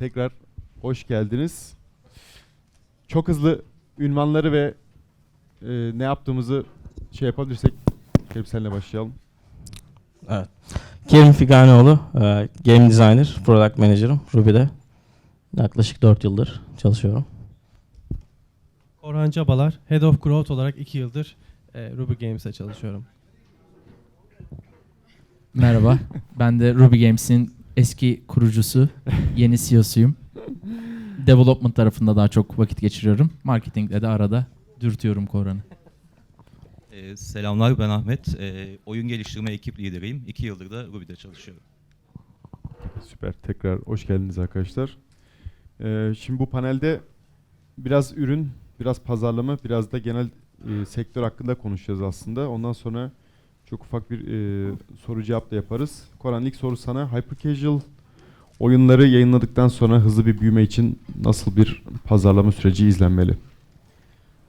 tekrar hoş geldiniz. Çok hızlı ünvanları ve e, ne yaptığımızı şey yapabilirsek Kerim senle başlayalım. Evet. Kerim Figanoğlu, e, Game Designer, Product Manager'ım Ruby'de. Yaklaşık 4 yıldır çalışıyorum. Orhan Cabalar, Head of Growth olarak 2 yıldır e, Ruby Games'e çalışıyorum. Merhaba. Ben de Ruby Games'in eski kurucusu, yeni CEO'suyum. Development tarafında daha çok vakit geçiriyorum. Marketingle de arada dürtüyorum Koran'ı. Ee, selamlar ben Ahmet. Ee, oyun geliştirme ekip lideriyim. İki yıldır da Ruby'de çalışıyorum. Süper. Tekrar hoş geldiniz arkadaşlar. Ee, şimdi bu panelde biraz ürün, biraz pazarlama, biraz da genel e, sektör hakkında konuşacağız aslında. Ondan sonra çok ufak bir e, soru cevap da yaparız. Koran ilk soru sana. Hyper Casual oyunları yayınladıktan sonra hızlı bir büyüme için nasıl bir pazarlama süreci izlenmeli?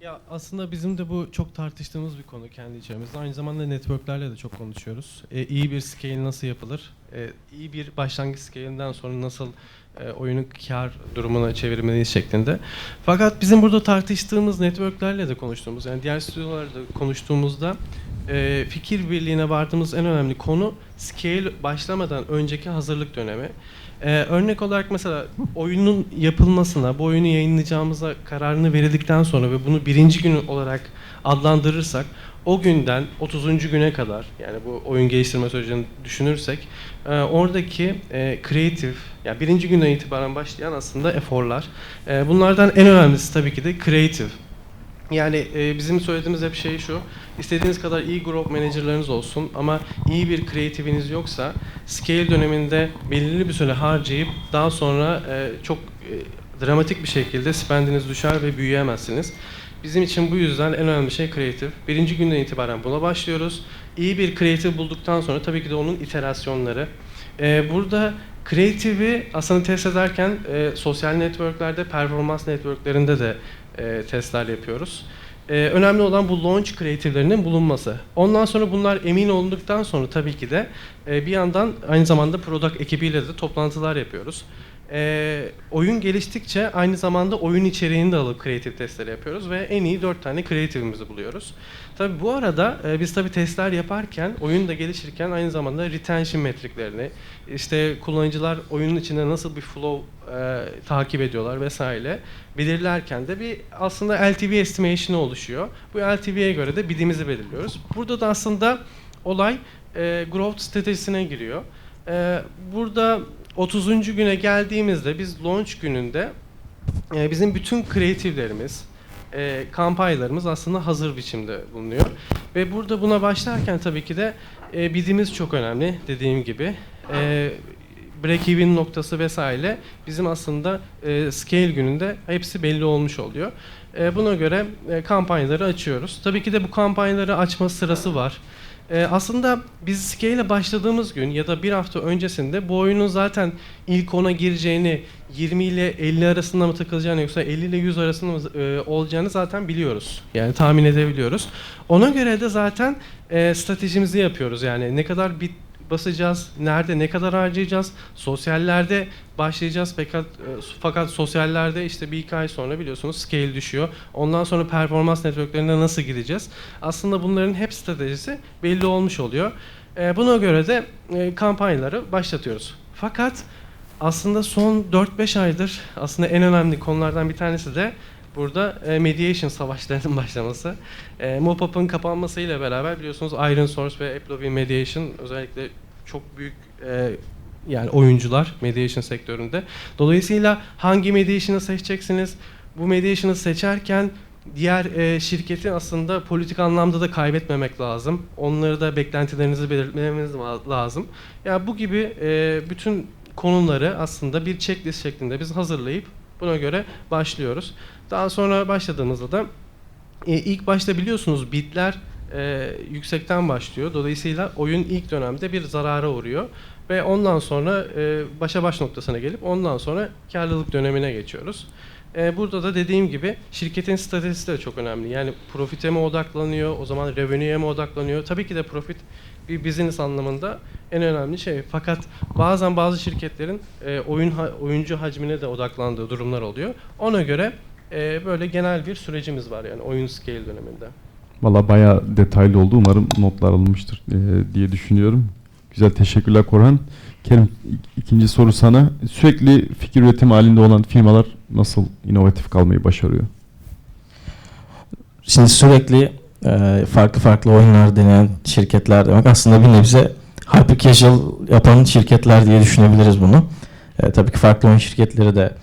Ya aslında bizim de bu çok tartıştığımız bir konu kendi içerimizde. Aynı zamanda networklerle de çok konuşuyoruz. E, iyi bir scale nasıl yapılır? E, iyi bir başlangıç scale'inden sonra nasıl e, oyunu kar durumuna çevirmeliyiz şeklinde. Fakat bizim burada tartıştığımız networklerle de konuştuğumuz, yani diğer stüdyolarla da konuştuğumuzda e, fikir birliğine vardığımız en önemli konu scale başlamadan önceki hazırlık dönemi. Ee, örnek olarak mesela oyunun yapılmasına, bu oyunu yayınlayacağımıza kararını verildikten sonra ve bunu birinci gün olarak adlandırırsak o günden 30. güne kadar yani bu oyun geliştirme sürecini düşünürsek e, oradaki e, yani birinci günden itibaren başlayan aslında eforlar. E, bunlardan en önemlisi tabii ki de kreatif. Yani e, bizim söylediğimiz hep şey şu, istediğiniz kadar iyi grup managerlarınız olsun ama iyi bir kreatifiniz yoksa scale döneminde belirli bir süre harcayıp daha sonra e, çok e, dramatik bir şekilde spendiniz düşer ve büyüyemezsiniz. Bizim için bu yüzden en önemli şey kreatif. Birinci günden itibaren buna başlıyoruz. İyi bir kreatif bulduktan sonra tabii ki de onun iterasyonları. E, burada kreatifi aslında test ederken e, sosyal networklerde, performans networklerinde de e, testler yapıyoruz. E, önemli olan bu launch kreatiflerinin bulunması. Ondan sonra bunlar emin olduktan sonra tabii ki de e, bir yandan aynı zamanda product ekibiyle de toplantılar yapıyoruz. E, oyun geliştikçe aynı zamanda oyun içeriğini de alıp kreatif testleri yapıyoruz ve en iyi 4 tane kreatifimizi buluyoruz. Tabii bu arada e, biz tabii testler yaparken, oyun da gelişirken aynı zamanda retention metriklerini, işte kullanıcılar oyunun içinde nasıl bir flow e, takip ediyorlar vesaire belirlerken de bir aslında LTV estimation oluşuyor. Bu LTV'ye göre de bidimizi belirliyoruz. Burada da aslında olay e, growth stratejisine giriyor. E, burada 30. güne geldiğimizde biz launch gününde e, bizim bütün kreatiflerimiz, e, kampanyalarımız aslında hazır biçimde bulunuyor. Ve burada buna başlarken tabii ki de e, bidimiz çok önemli dediğim gibi. E, break-even noktası vesaire bizim aslında e, scale gününde hepsi belli olmuş oluyor. E, buna göre e, kampanyaları açıyoruz. Tabii ki de bu kampanyaları açma sırası var. E, aslında biz scale'e başladığımız gün ya da bir hafta öncesinde bu oyunun zaten ilk ona gireceğini 20 ile 50 arasında mı takılacağını yoksa 50 ile 100 arasında mı e, olacağını zaten biliyoruz. Yani tahmin edebiliyoruz. Ona göre de zaten e, stratejimizi yapıyoruz. Yani ne kadar bit basacağız, nerede ne kadar harcayacağız, sosyallerde başlayacağız fakat, e, fakat sosyallerde işte bir iki ay sonra biliyorsunuz scale düşüyor. Ondan sonra performans networklerine nasıl gideceğiz? Aslında bunların hep stratejisi belli olmuş oluyor. E, buna göre de e, kampanyaları başlatıyoruz. Fakat aslında son 4-5 aydır aslında en önemli konulardan bir tanesi de burada e, mediation savaşlarının başlaması. E, Mopup'ın kapanmasıyla beraber biliyorsunuz Iron Source ve Appleby Mediation özellikle çok büyük e, yani oyuncular mediation sektöründe. Dolayısıyla hangi mediation'ı seçeceksiniz? Bu mediation'ı seçerken diğer e, şirketi aslında politik anlamda da kaybetmemek lazım. Onları da beklentilerinizi belirtmeniz la- lazım. Ya bu gibi e, bütün konuları aslında bir checklist şeklinde biz hazırlayıp buna göre başlıyoruz. Daha sonra başladığımızda da e, ilk başta biliyorsunuz bitler e, yüksekten başlıyor. Dolayısıyla oyun ilk dönemde bir zarara uğruyor. Ve ondan sonra e, başa baş noktasına gelip ondan sonra karlılık dönemine geçiyoruz. E, burada da dediğim gibi şirketin stratejisi de çok önemli. Yani profite mi odaklanıyor, o zaman revenue'ye mi odaklanıyor? Tabii ki de profit bir business anlamında en önemli şey. Fakat bazen bazı şirketlerin e, oyun oyuncu hacmine de odaklandığı durumlar oluyor. Ona göre e, böyle genel bir sürecimiz var yani oyun scale döneminde. Valla bayağı detaylı oldu. Umarım notlar alınmıştır e, diye düşünüyorum. Güzel teşekkürler Korhan. Kerim ik- ikinci soru sana. Sürekli fikir üretimi halinde olan firmalar nasıl inovatif kalmayı başarıyor? Şimdi sürekli e, farklı farklı oyunlar deneyen şirketler demek aslında bir nebze hyper casual yapan şirketler diye düşünebiliriz bunu. E, tabii ki farklı oyun şirketleri de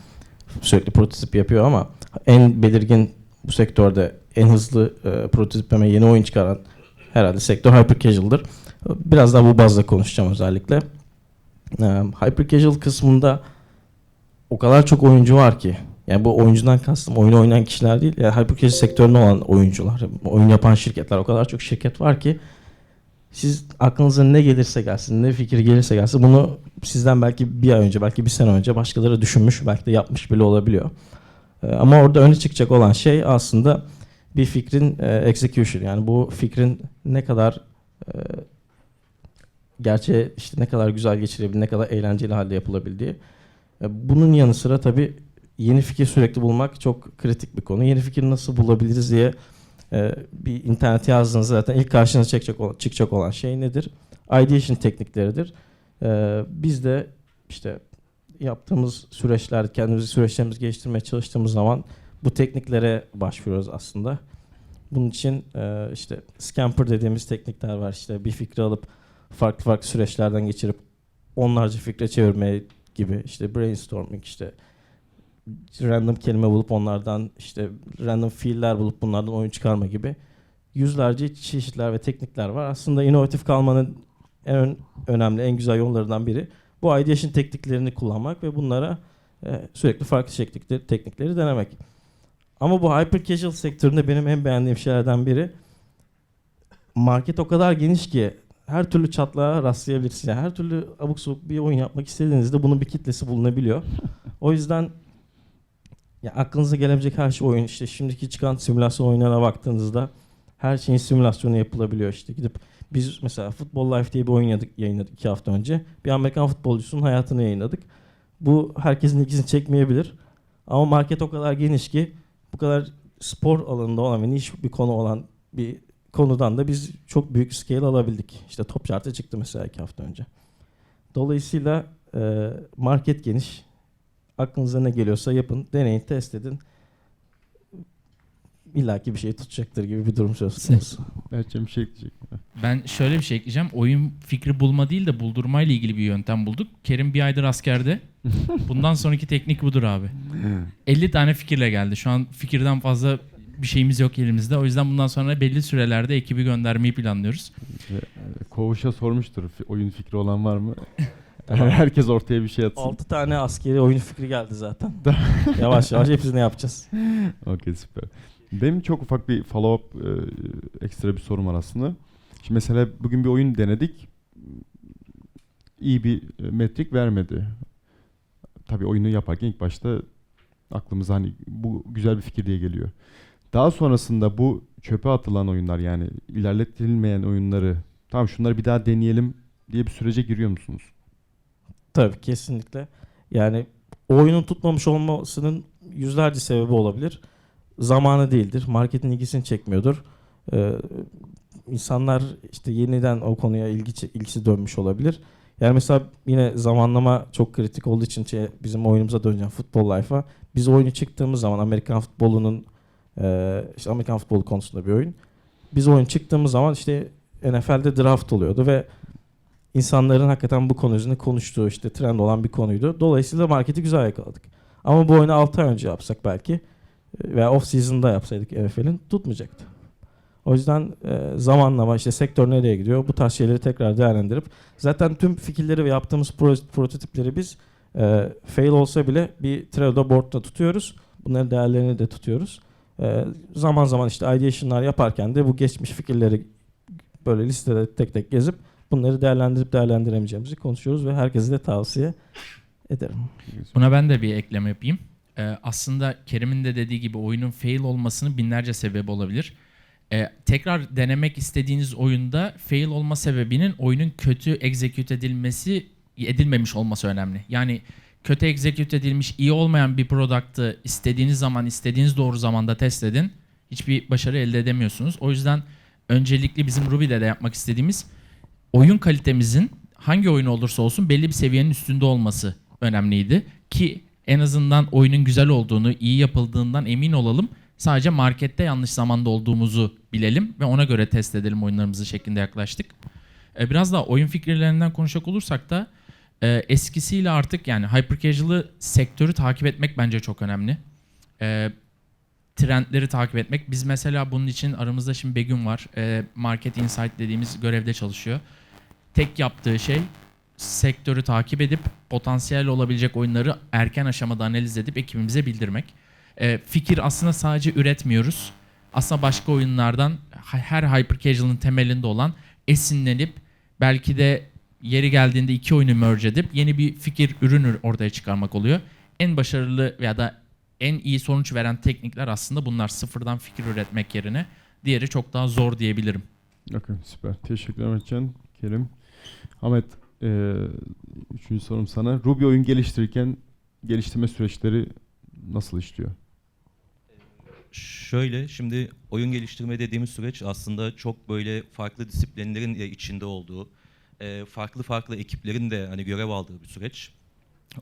sürekli prototip yapıyor ama en belirgin bu sektörde en hızlı e, prototipleme yeni oyun çıkaran herhalde sektör hyper casual'dır. Biraz daha bu bazda konuşacağım özellikle. E, hyper casual kısmında o kadar çok oyuncu var ki yani bu oyuncudan kastım oyunu oynayan kişiler değil. Yani hypercasual sektöründe olan oyuncular, oyun yapan şirketler o kadar çok şirket var ki siz aklınıza ne gelirse gelsin, ne fikir gelirse gelsin bunu sizden belki bir ay önce, belki bir sene önce başkaları düşünmüş, belki de yapmış bile olabiliyor. Ee, ama orada öne çıkacak olan şey aslında bir fikrin e, execution. Yani bu fikrin ne kadar e, gerçeğe işte ne kadar güzel geçirebilir, ne kadar eğlenceli halde yapılabildiği. E, bunun yanı sıra tabii yeni fikir sürekli bulmak çok kritik bir konu. Yeni fikir nasıl bulabiliriz diye bir internete yazdığınızda zaten ilk karşınıza çıkacak olan, çıkacak olan şey nedir? Ideation teknikleridir. Biz de işte yaptığımız süreçler, kendimizi süreçlerimizi geliştirmeye çalıştığımız zaman bu tekniklere başvuruyoruz aslında. Bunun için e, işte scamper dediğimiz teknikler var. İşte bir fikri alıp farklı farklı süreçlerden geçirip onlarca fikre çevirmeye gibi işte brainstorming işte random kelime bulup onlardan işte random fiiller bulup bunlardan oyun çıkarma gibi yüzlerce çeşitler ve teknikler var. Aslında inovatif kalmanın en ön- önemli, en güzel yollarından biri bu ideation tekniklerini kullanmak ve bunlara e, sürekli farklı teknikleri, teknikleri denemek. Ama bu hyper casual sektöründe benim en beğendiğim şeylerden biri market o kadar geniş ki her türlü çatlağa rastlayabilirsiniz. Yani her türlü abuk sabuk bir oyun yapmak istediğinizde bunun bir kitlesi bulunabiliyor. O yüzden ya aklınıza gelebilecek her şey oyun. İşte şimdiki çıkan simülasyon oyunlarına baktığınızda her şeyin simülasyonu yapılabiliyor. İşte gidip biz mesela Football Life diye bir oyun yayınladık, yayınladık iki hafta önce. Bir Amerikan futbolcusunun hayatını yayınladık. Bu herkesin ilgisini çekmeyebilir. Ama market o kadar geniş ki bu kadar spor alanında olan ve niş bir konu olan bir konudan da biz çok büyük scale alabildik. İşte top chart'a çıktı mesela iki hafta önce. Dolayısıyla market geniş. Aklınıza ne geliyorsa yapın, deneyin, test edin. İlla ki bir şey tutacaktır gibi bir durum söz konusu. Berkcan bir şey ekleyecek. Ben şöyle bir şey ekleyeceğim. Oyun fikri bulma değil de buldurmayla ilgili bir yöntem bulduk. Kerim bir aydır askerde. Bundan sonraki teknik budur abi. 50 tane fikirle geldi. Şu an fikirden fazla bir şeyimiz yok elimizde. O yüzden bundan sonra belli sürelerde ekibi göndermeyi planlıyoruz. Koğuşa sormuştur fi- oyun fikri olan var mı? Herkes ortaya bir şey atsın. 6 tane askeri oyun fikri geldi zaten. yavaş yavaş hepsini yapacağız. Okey süper. Benim çok ufak bir follow-up e, ekstra bir sorum var. Şimdi mesela bugün bir oyun denedik. İyi bir e, metrik vermedi. Tabii oyunu yaparken ilk başta aklımıza hani bu güzel bir fikir diye geliyor. Daha sonrasında bu çöpe atılan oyunlar yani ilerletilmeyen oyunları tamam şunları bir daha deneyelim diye bir sürece giriyor musunuz? Tabii kesinlikle. Yani oyunun tutmamış olmasının yüzlerce sebebi olabilir. Zamanı değildir. Marketin ilgisini çekmiyordur. Ee, insanlar işte yeniden o konuya ilgi, ilgisi dönmüş olabilir. Yani mesela yine zamanlama çok kritik olduğu için şey, bizim oyunumuza döneceğim Futbol Life'a. Biz oyunu çıktığımız zaman Amerikan futbolunun e, işte Amerikan futbolu konusunda bir oyun. Biz oyun çıktığımız zaman işte NFL'de draft oluyordu ve insanların hakikaten bu konu üzerine konuştuğu işte trend olan bir konuydu. Dolayısıyla marketi güzel yakaladık. Ama bu oyunu 6 ay önce yapsak belki veya off season'da yapsaydık NFL'in tutmayacaktı. O yüzden e, zamanlama işte sektör nereye gidiyor bu tarz şeyleri tekrar değerlendirip zaten tüm fikirleri ve yaptığımız pro- prototipleri biz e, fail olsa bile bir Trello board'da tutuyoruz. Bunların değerlerini de tutuyoruz. E, zaman zaman işte ideation'lar yaparken de bu geçmiş fikirleri böyle listede tek tek gezip bunları değerlendirip değerlendiremeyeceğimizi konuşuyoruz ve herkese de tavsiye ederim. Buna ben de bir ekleme yapayım. Ee, aslında Kerim'in de dediği gibi oyunun fail olmasının binlerce sebebi olabilir. Ee, tekrar denemek istediğiniz oyunda fail olma sebebinin oyunun kötü execute edilmesi edilmemiş olması önemli. Yani kötü execute edilmiş iyi olmayan bir product'ı istediğiniz zaman istediğiniz doğru zamanda test edin. Hiçbir başarı elde edemiyorsunuz. O yüzden öncelikli bizim Ruby'de de yapmak istediğimiz oyun kalitemizin hangi oyun olursa olsun belli bir seviyenin üstünde olması önemliydi. Ki en azından oyunun güzel olduğunu, iyi yapıldığından emin olalım. Sadece markette yanlış zamanda olduğumuzu bilelim ve ona göre test edelim oyunlarımızı şeklinde yaklaştık. E, Biraz daha oyun fikirlerinden konuşacak olursak da e, eskisiyle artık yani hyper casual'ı sektörü takip etmek bence çok önemli. E, trendleri takip etmek. Biz mesela bunun için aramızda şimdi Begüm var. Market Insight dediğimiz görevde çalışıyor. Tek yaptığı şey sektörü takip edip potansiyel olabilecek oyunları erken aşamada analiz edip ekibimize bildirmek. E, fikir aslında sadece üretmiyoruz. Aslında başka oyunlardan her hyper casual'ın temelinde olan esinlenip belki de yeri geldiğinde iki oyunu merge edip yeni bir fikir ürün ortaya çıkarmak oluyor. En başarılı ya da en iyi sonuç veren teknikler aslında bunlar sıfırdan fikir üretmek yerine. Diğeri çok daha zor diyebilirim. Okey süper. Teşekkür Ahmetcan, Kerim. Ahmet, eee üçüncü sorum sana. Ruby oyun geliştirirken geliştirme süreçleri nasıl işliyor? Şöyle şimdi oyun geliştirme dediğimiz süreç aslında çok böyle farklı disiplinlerin de içinde olduğu, e, farklı farklı ekiplerin de hani görev aldığı bir süreç.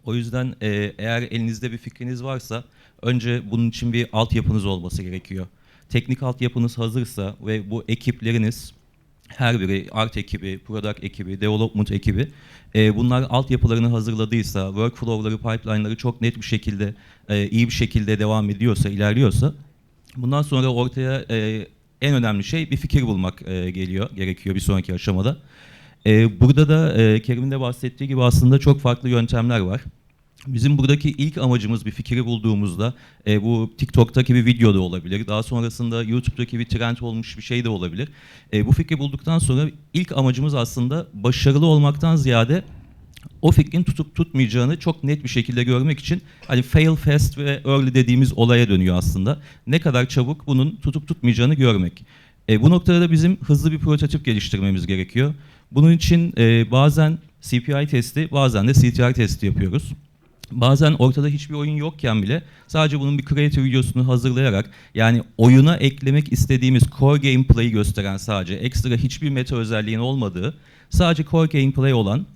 O yüzden e, eğer elinizde bir fikriniz varsa önce bunun için bir altyapınız olması gerekiyor. Teknik altyapınız hazırsa ve bu ekipleriniz her biri art ekibi, product ekibi, development ekibi e, bunlar altyapılarını hazırladıysa, workflow'ları, pipeline'ları çok net bir şekilde, e, iyi bir şekilde devam ediyorsa, ilerliyorsa Bundan sonra ortaya e, en önemli şey bir fikir bulmak e, geliyor, gerekiyor bir sonraki aşamada. E, burada da e, Kerim'in de bahsettiği gibi aslında çok farklı yöntemler var. Bizim buradaki ilk amacımız bir fikri bulduğumuzda e, bu TikTok'taki bir video da olabilir. Daha sonrasında YouTube'daki bir trend olmuş bir şey de olabilir. E, bu fikri bulduktan sonra ilk amacımız aslında başarılı olmaktan ziyade o fikrin tutup tutmayacağını çok net bir şekilde görmek için hani fail fast ve early dediğimiz olaya dönüyor aslında. Ne kadar çabuk bunun tutup tutmayacağını görmek. E, bu noktada da bizim hızlı bir prototip geliştirmemiz gerekiyor. Bunun için e, bazen CPI testi, bazen de CTR testi yapıyoruz. Bazen ortada hiçbir oyun yokken bile sadece bunun bir creative videosunu hazırlayarak yani oyuna eklemek istediğimiz core gameplay'i gösteren sadece ekstra hiçbir meta özelliğin olmadığı sadece core gameplay olan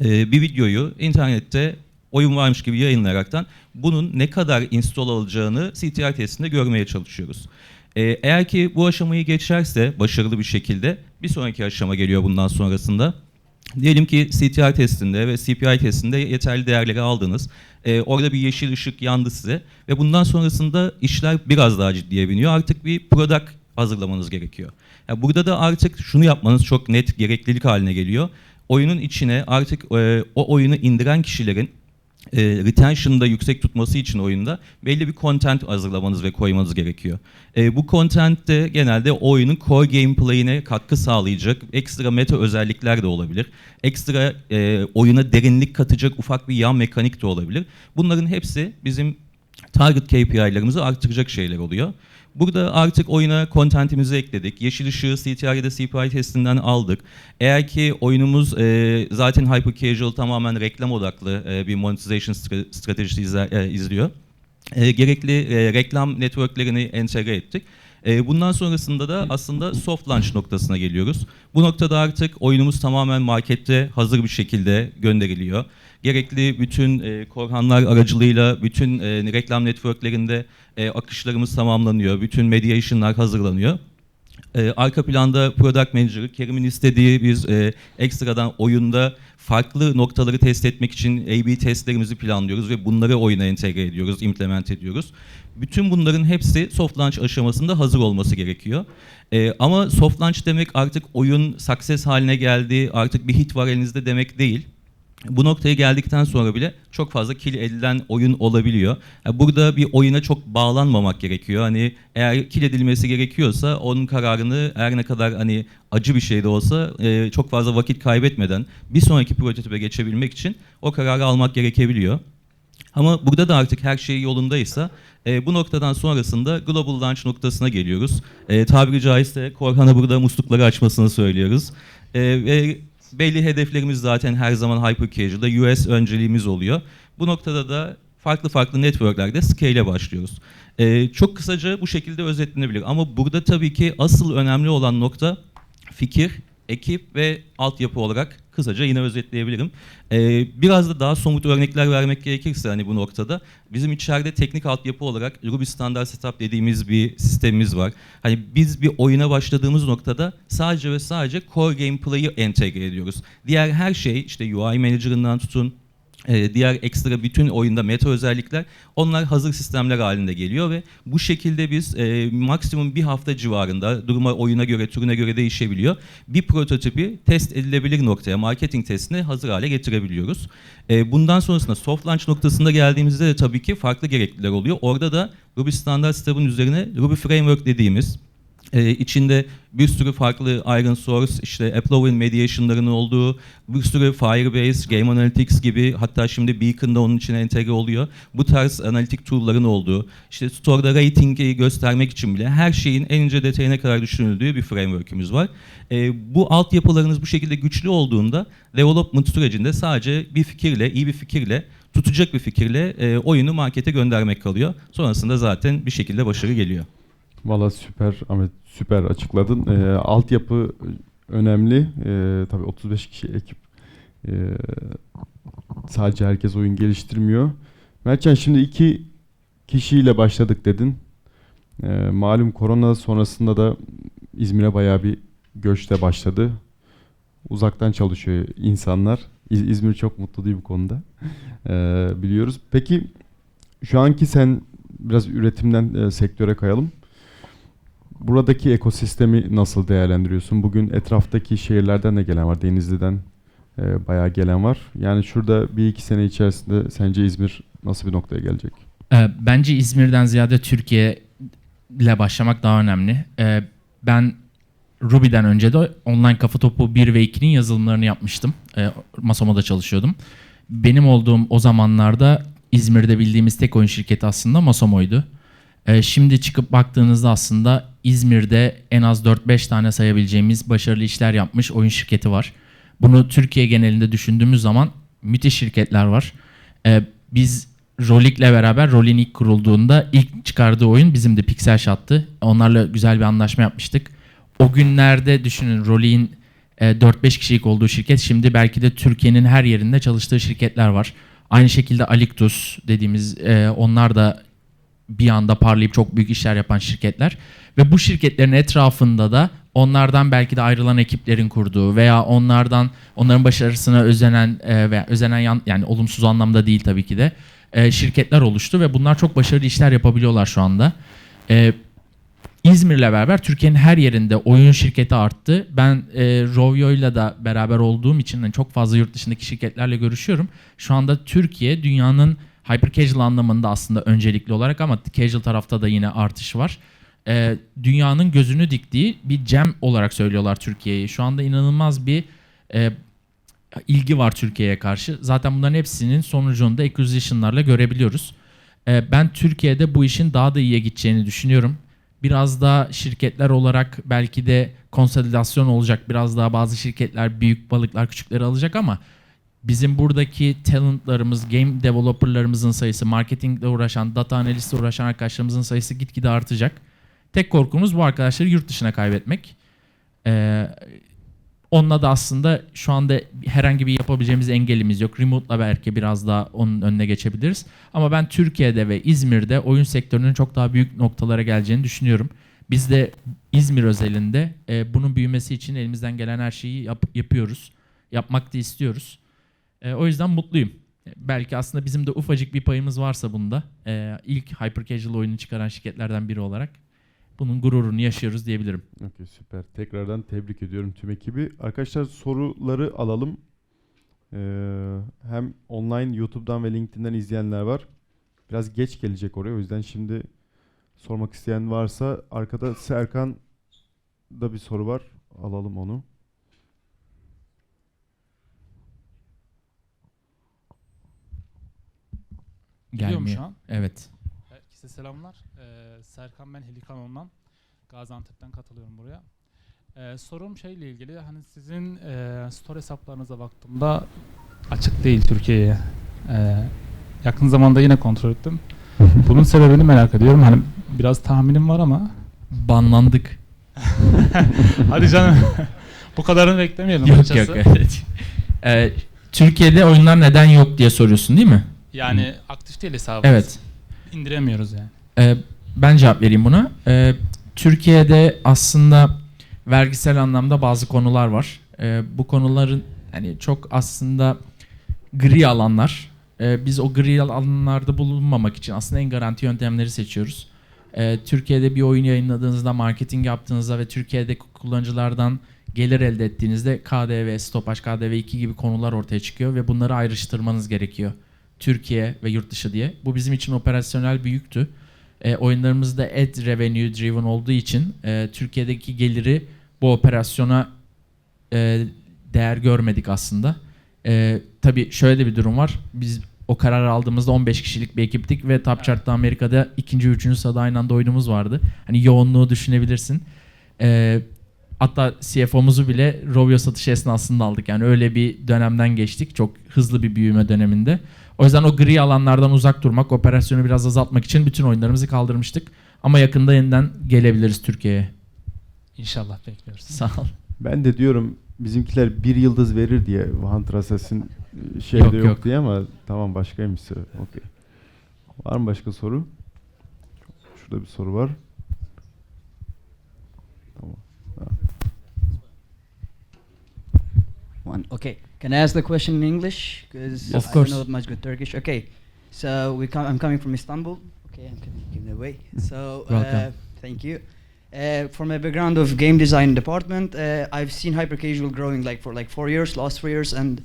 e, bir videoyu internette oyun varmış gibi yayınlayaraktan bunun ne kadar install alacağını CTR testinde görmeye çalışıyoruz. E, eğer ki bu aşamayı geçerse başarılı bir şekilde bir sonraki aşama geliyor bundan sonrasında. Diyelim ki CTR testinde ve CPI testinde yeterli değerleri aldınız. E, orada bir yeşil ışık yandı size ve bundan sonrasında işler biraz daha ciddiye biniyor. Artık bir product hazırlamanız gerekiyor. Yani burada da artık şunu yapmanız çok net gereklilik haline geliyor oyunun içine artık e, o oyunu indiren kişilerin e, retention'ı da yüksek tutması için oyunda belli bir content hazırlamanız ve koymanız gerekiyor. E, bu content de genelde oyunun core gameplay'ine katkı sağlayacak ekstra meta özellikler de olabilir. Ekstra e, oyuna derinlik katacak ufak bir yan mekanik de olabilir. Bunların hepsi bizim target KPI'lerimizi arttıracak şeyler oluyor. Burada artık oyuna contentimizi ekledik. Yeşil ışığı CTR ya da CPI testinden aldık. Eğer ki oyunumuz e, zaten hyper casual tamamen reklam odaklı e, bir monetization stra- stratejisi izler, e, izliyor. E, gerekli e, reklam networklerini entegre ettik. E, bundan sonrasında da aslında soft launch noktasına geliyoruz. Bu noktada artık oyunumuz tamamen markette hazır bir şekilde gönderiliyor. Gerekli bütün e, Korhanlar aracılığıyla bütün e, reklam networklerinde e, akışlarımız tamamlanıyor. Bütün mediation'lar hazırlanıyor. E, arka planda product manager Kerim'in istediği biz e, ekstradan oyunda farklı noktaları test etmek için A/B testlerimizi planlıyoruz ve bunları oyuna entegre ediyoruz, implement ediyoruz. Bütün bunların hepsi soft launch aşamasında hazır olması gerekiyor. E, ama soft launch demek artık oyun success haline geldi, artık bir hit var elinizde demek değil. Bu noktaya geldikten sonra bile çok fazla kill edilen oyun olabiliyor. Yani burada bir oyuna çok bağlanmamak gerekiyor. Hani eğer kill edilmesi gerekiyorsa onun kararını her ne kadar hani acı bir şey de olsa e, çok fazla vakit kaybetmeden bir sonraki prototipe geçebilmek için o kararı almak gerekebiliyor. Ama burada da artık her şey yolundaysa e, bu noktadan sonrasında global launch noktasına geliyoruz. E, tabiri caizse Korhan'a burada muslukları açmasını söylüyoruz. E, ve belli hedeflerimiz zaten her zaman hyper casual'da US önceliğimiz oluyor. Bu noktada da farklı farklı networklerde scale'e başlıyoruz. E, çok kısaca bu şekilde özetlenebilir. Ama burada tabii ki asıl önemli olan nokta fikir, ekip ve altyapı olarak kısaca yine özetleyebilirim. Ee, biraz da daha somut örnekler vermek gerekirse hani bu noktada bizim içeride teknik altyapı olarak Ruby Standard Setup dediğimiz bir sistemimiz var. Hani biz bir oyuna başladığımız noktada sadece ve sadece core gameplay'i entegre ediyoruz. Diğer her şey işte UI Manager'ından tutun ee, diğer ekstra bütün oyunda meta özellikler onlar hazır sistemler halinde geliyor ve bu şekilde biz e, maksimum bir hafta civarında duruma oyuna göre türüne göre değişebiliyor. Bir prototipi test edilebilir noktaya marketing testine hazır hale getirebiliyoruz. E, bundan sonrasında soft launch noktasında geldiğimizde de tabii ki farklı gerekliler oluyor. Orada da Ruby standart setup'ın üzerine Ruby Framework dediğimiz ee, içinde bir sürü farklı Iron Source, işte AppLovin Mediation'ların olduğu, bir sürü Firebase, Game Analytics gibi hatta şimdi Beacon da onun içine entegre oluyor. Bu tarz analitik tool'ların olduğu, işte store'da ratingi göstermek için bile her şeyin en ince detayına kadar düşünüldüğü bir framework'ümüz var. Ee, bu altyapılarınız bu şekilde güçlü olduğunda development sürecinde sadece bir fikirle, iyi bir fikirle tutacak bir fikirle e, oyunu markete göndermek kalıyor. Sonrasında zaten bir şekilde başarı geliyor. Valla süper Ahmet süper açıkladın. Ee, altyapı önemli. Ee, tabii 35 kişi ekip. Ee, sadece herkes oyun geliştirmiyor. Mertcan şimdi iki kişiyle başladık dedin. Ee, malum korona sonrasında da İzmir'e bayağı bir göçte başladı. Uzaktan çalışıyor insanlar. İz- İzmir çok mutlu değil bu konuda. Ee, biliyoruz. Peki şu anki sen biraz üretimden e, sektöre kayalım. Buradaki ekosistemi nasıl değerlendiriyorsun? Bugün etraftaki şehirlerden de gelen var. Denizli'den e, bayağı gelen var. Yani şurada bir iki sene içerisinde sence İzmir nasıl bir noktaya gelecek? Ee, bence İzmir'den ziyade Türkiye ile başlamak daha önemli. Ee, ben Ruby'den önce de online kafa topu 1 ve 2'nin yazılımlarını yapmıştım. Ee, Masomo'da çalışıyordum. Benim olduğum o zamanlarda İzmir'de bildiğimiz tek oyun şirketi aslında Masomo'ydu. Ee, şimdi çıkıp baktığınızda aslında İzmir'de en az 4-5 tane sayabileceğimiz başarılı işler yapmış oyun şirketi var. Bunu Türkiye genelinde düşündüğümüz zaman müthiş şirketler var. Ee, biz Rolik'le beraber Rolin ilk kurulduğunda ilk çıkardığı oyun bizim de Pixel Shot'tı. Onlarla güzel bir anlaşma yapmıştık. O günlerde düşünün Rolik'in e, 4-5 kişilik olduğu şirket şimdi belki de Türkiye'nin her yerinde çalıştığı şirketler var. Aynı şekilde Alictus dediğimiz e, onlar da bir anda parlayıp çok büyük işler yapan şirketler. Ve bu şirketlerin etrafında da onlardan belki de ayrılan ekiplerin kurduğu veya onlardan onların başarısına özenen e, veya özenen yan, yani olumsuz anlamda değil tabii ki de e, şirketler oluştu ve bunlar çok başarılı işler yapabiliyorlar şu anda. E, İzmir'le beraber Türkiye'nin her yerinde oyun şirketi arttı. Ben e, Rovio'yla da beraber olduğum için hani çok fazla yurt dışındaki şirketlerle görüşüyorum. Şu anda Türkiye dünyanın hyper casual anlamında aslında öncelikli olarak ama casual tarafta da yine artış var. E, dünyanın gözünü diktiği bir gem olarak söylüyorlar Türkiye'yi. Şu anda inanılmaz bir e, ilgi var Türkiye'ye karşı. Zaten bunların hepsinin sonucunda acquisition'larla görebiliyoruz. E, ben Türkiye'de bu işin daha da iyiye gideceğini düşünüyorum. Biraz daha şirketler olarak belki de konsolidasyon olacak. Biraz daha bazı şirketler büyük balıklar küçükleri alacak ama bizim buradaki talentlarımız, game developerlarımızın sayısı, marketingle uğraşan, data analistle uğraşan arkadaşlarımızın sayısı gitgide artacak. Tek korkumuz bu arkadaşları yurt dışına kaybetmek. Ee, onunla da aslında şu anda herhangi bir yapabileceğimiz engelimiz yok. Remote'la belki biraz daha onun önüne geçebiliriz. Ama ben Türkiye'de ve İzmir'de oyun sektörünün çok daha büyük noktalara geleceğini düşünüyorum. Biz de İzmir özelinde e, bunun büyümesi için elimizden gelen her şeyi yap- yapıyoruz. Yapmak da istiyoruz. E, o yüzden mutluyum. E, Belki aslında bizim de ufacık bir payımız varsa bunda. e, ilk hyper casual oyunu çıkaran şirketlerden biri olarak bunun gururunu yaşıyoruz diyebilirim. Okey süper. Tekrardan tebrik ediyorum tüm ekibi. Arkadaşlar soruları alalım. Ee, hem online YouTube'dan ve LinkedIn'den izleyenler var. Biraz geç gelecek oraya. O yüzden şimdi sormak isteyen varsa arkada Serkan da bir soru var. Alalım onu. Geliyor mu şu an? Evet. Herkese selamlar. Ee, Serkan ben Helikanon'dan. Gaziantep'ten katılıyorum buraya. Ee, sorum şeyle ilgili hani sizin e, store hesaplarınıza baktığımda açık değil Türkiye'ye. Ee, yakın zamanda yine kontrol ettim. Bunun sebebini merak ediyorum. Hani biraz tahminim var ama. Banlandık. Hadi canım. Bu kadarını beklemiyordum yok açıkçası. yok. Evet. Ee, Türkiye'de oyunlar neden yok diye soruyorsun değil mi? Yani aktif değil hesabımız. Evet. İndiremiyoruz yani. Ee, ben cevap vereyim buna. Ee, Türkiye'de aslında vergisel anlamda bazı konular var. Ee, bu konuların hani çok aslında gri alanlar. Ee, biz o gri alanlarda bulunmamak için aslında en garanti yöntemleri seçiyoruz. Ee, Türkiye'de bir oyun yayınladığınızda, marketing yaptığınızda ve Türkiye'de kullanıcılardan gelir elde ettiğinizde KDV, stopaj, KDV 2 gibi konular ortaya çıkıyor ve bunları ayrıştırmanız gerekiyor. Türkiye ve yurt dışı diye. Bu bizim için operasyonel bir yüktü. E, oyunlarımız da ad revenue driven olduğu için e, Türkiye'deki geliri bu operasyona e, değer görmedik aslında. E, tabii şöyle de bir durum var. Biz o karar aldığımızda 15 kişilik bir ekiptik ve Top Chart'ta Amerika'da ikinci üçüncü sırada aynı anda oyunumuz vardı. Hani yoğunluğu düşünebilirsin. E, hatta CFO'muzu bile Rovio satışı esnasında aldık. Yani öyle bir dönemden geçtik. Çok hızlı bir büyüme döneminde. O yüzden o gri alanlardan uzak durmak, operasyonu biraz azaltmak için bütün oyunlarımızı kaldırmıştık. Ama yakında yeniden gelebiliriz Türkiye'ye. İnşallah bekliyoruz. Sağ ol. Ben de diyorum bizimkiler bir yıldız verir diye Hunter Assassin e, şeyde Yok, yok, yok. diye ama tamam başkaymış. Okey. Var mı başka soru? Şurada bir soru var. One. Okay. Can I ask the question in English? Because Of I course. don't know much good Turkish. Okay. So we come. I'm coming from Istanbul. Okay, I'm gonna give it away. So uh, Welcome. thank you. Uh, from a background of game design department, uh, I've seen hyper casual growing like for like four years, last four years, and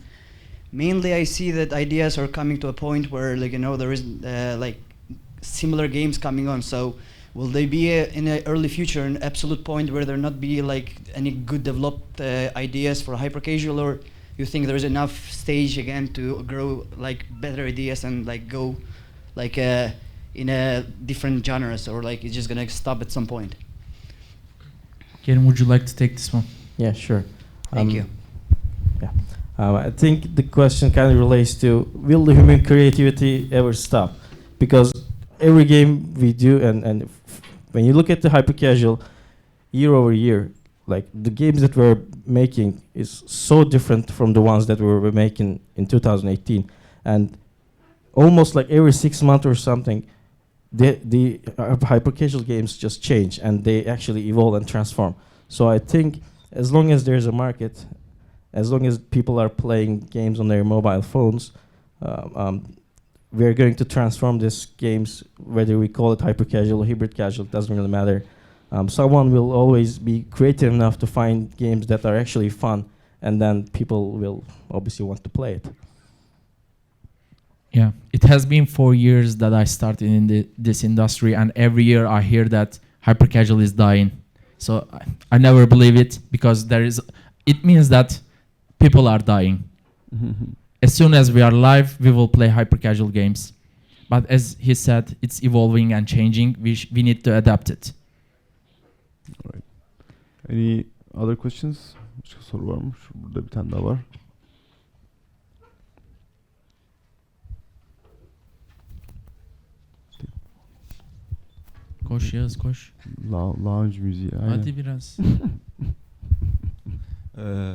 mainly I see that ideas are coming to a point where like you know there is uh, like similar games coming on. So will they be uh, in the early future an absolute point where there not be like any good developed uh, ideas for hyper casual, or you think there is enough stage again to grow like better ideas and like go like uh, in a different genres, or like it's just gonna stop at some point? Ken, would you like to take this one? Yeah, sure. Thank Um, you. Um, I think the question kind of relates to will the human creativity ever stop? Because every game we do, and, and f- when you look at the hyper casual year over year, like the games that we're making is so different from the ones that we were making in 2018. And almost like every six months or something, the, the uh, hyper casual games just change and they actually evolve and transform. So I think as long as there's a market as long as people are playing games on their mobile phones, um, um, we're going to transform these games, whether we call it hyper casual or hybrid casual, it doesn't really matter. Um, someone will always be creative enough to find games that are actually fun, and then people will obviously want to play it. Yeah, it has been four years that I started in the, this industry, and every year I hear that hyper casual is dying. So I, I never believe it because there is. It means that people are dying. As soon as we are live, we will play hyper casual games. But as he said, it's evolving and changing. We sh- we need to adapt it. Any other questions? Başka soru var mı? Burada bir tane daha var. Koş Yağız koş. La lounge müziği. Aynen. Hadi biraz. Ee,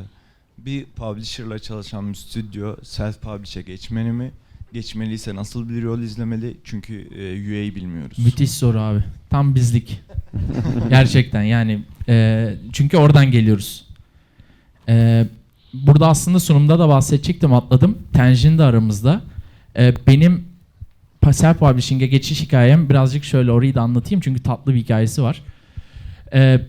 bir publisher'la çalışan bir stüdyo self-publish'e geçmeli mi? Geçmeliyse nasıl bir yol izlemeli? Çünkü e, UA bilmiyoruz. Müthiş soru abi. Tam bizlik. Gerçekten yani e, çünkü oradan geliyoruz. E, burada aslında sunumda da bahsedecektim atladım. Tenjin de aramızda. E, benim self publishing'e geçiş hikayem birazcık şöyle orayı da anlatayım çünkü tatlı bir hikayesi var. E,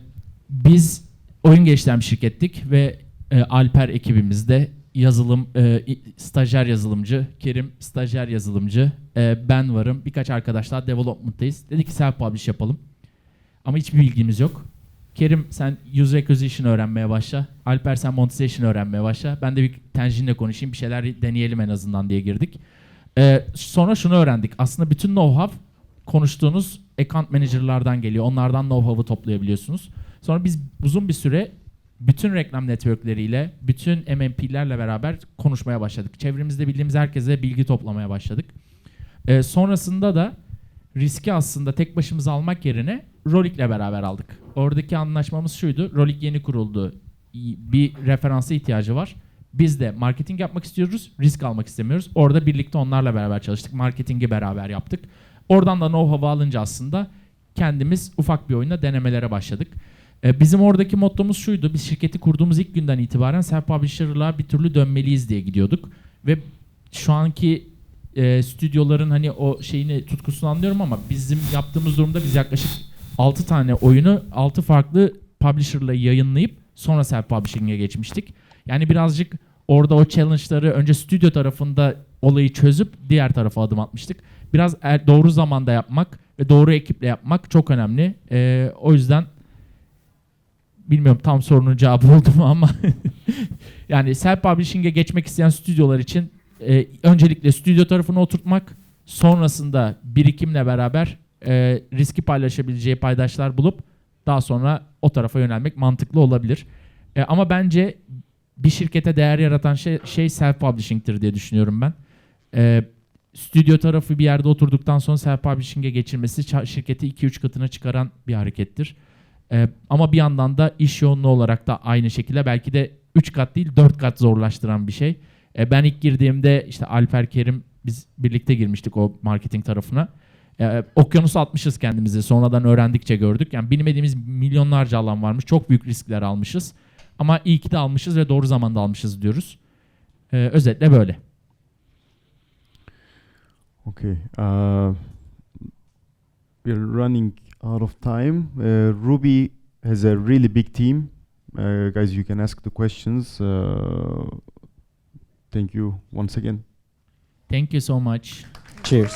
biz oyun geliştiren bir şirkettik ve e, Alper ekibimizde yazılım, e, stajyer yazılımcı, Kerim stajyer yazılımcı, e, ben varım. Birkaç arkadaş daha development'tayız. Dedik ki self publish yapalım. Ama hiçbir bilgimiz yok. Kerim sen user acquisition öğrenmeye başla. Alper sen monetization öğrenmeye başla. Ben de bir Tenjin'le konuşayım bir şeyler deneyelim en azından diye girdik. Ee, sonra şunu öğrendik. Aslında bütün know-how konuştuğunuz account manager'lardan geliyor. Onlardan know-how'ı toplayabiliyorsunuz. Sonra biz uzun bir süre bütün reklam networkleriyle, bütün MMP'lerle beraber konuşmaya başladık. Çevremizde bildiğimiz herkese bilgi toplamaya başladık. Ee, sonrasında da riski aslında tek başımıza almak yerine Rolik'le beraber aldık. Oradaki anlaşmamız şuydu. Rolik yeni kuruldu. Bir referansa ihtiyacı var. Biz de marketing yapmak istiyoruz. Risk almak istemiyoruz. Orada birlikte onlarla beraber çalıştık. Marketingi beraber yaptık. Oradan da know-how alınca aslında kendimiz ufak bir oyunda denemelere başladık. Ee, bizim oradaki mottomuz şuydu. Biz şirketi kurduğumuz ilk günden itibaren self-publisher'lığa bir türlü dönmeliyiz diye gidiyorduk. Ve şu anki e, stüdyoların hani o şeyini tutkusunu anlıyorum ama bizim yaptığımız durumda biz yaklaşık 6 tane oyunu 6 farklı publisher'la yayınlayıp sonra self-publishing'e geçmiştik. Yani birazcık orada o challenge'ları önce stüdyo tarafında olayı çözüp diğer tarafa adım atmıştık. Biraz er- doğru zamanda yapmak ve doğru ekiple yapmak çok önemli. Ee, o yüzden bilmiyorum tam sorunun cevabı oldu mu ama yani self-publishing'e geçmek isteyen stüdyolar için e, öncelikle stüdyo tarafını oturtmak, sonrasında birikimle beraber e, riski paylaşabileceği paydaşlar bulup daha sonra o tarafa yönelmek mantıklı olabilir. E, ama bence bir şirkete değer yaratan şey, şey self-publishing'tir diye düşünüyorum ben. E, stüdyo tarafı bir yerde oturduktan sonra self-publishing'e geçilmesi ça- şirketi 2-3 katına çıkaran bir harekettir. E, ama bir yandan da iş yoğunluğu olarak da aynı şekilde belki de 3 kat değil 4 kat zorlaştıran bir şey. E, ben ilk girdiğimde işte Alper Kerim biz birlikte girmiştik o marketing tarafına. E, okyanusu atmışız kendimizi. Sonradan öğrendikçe gördük. Yani bilmediğimiz milyonlarca alan varmış. Çok büyük riskler almışız. Ama iyi ki de almışız ve doğru zamanda almışız diyoruz. E, özetle böyle. Okay. Uh, we're running out of time. Uh, Ruby has a really big team. Uh, guys, you can ask the questions. Uh, thank you once again. Thank you so much. Cheers.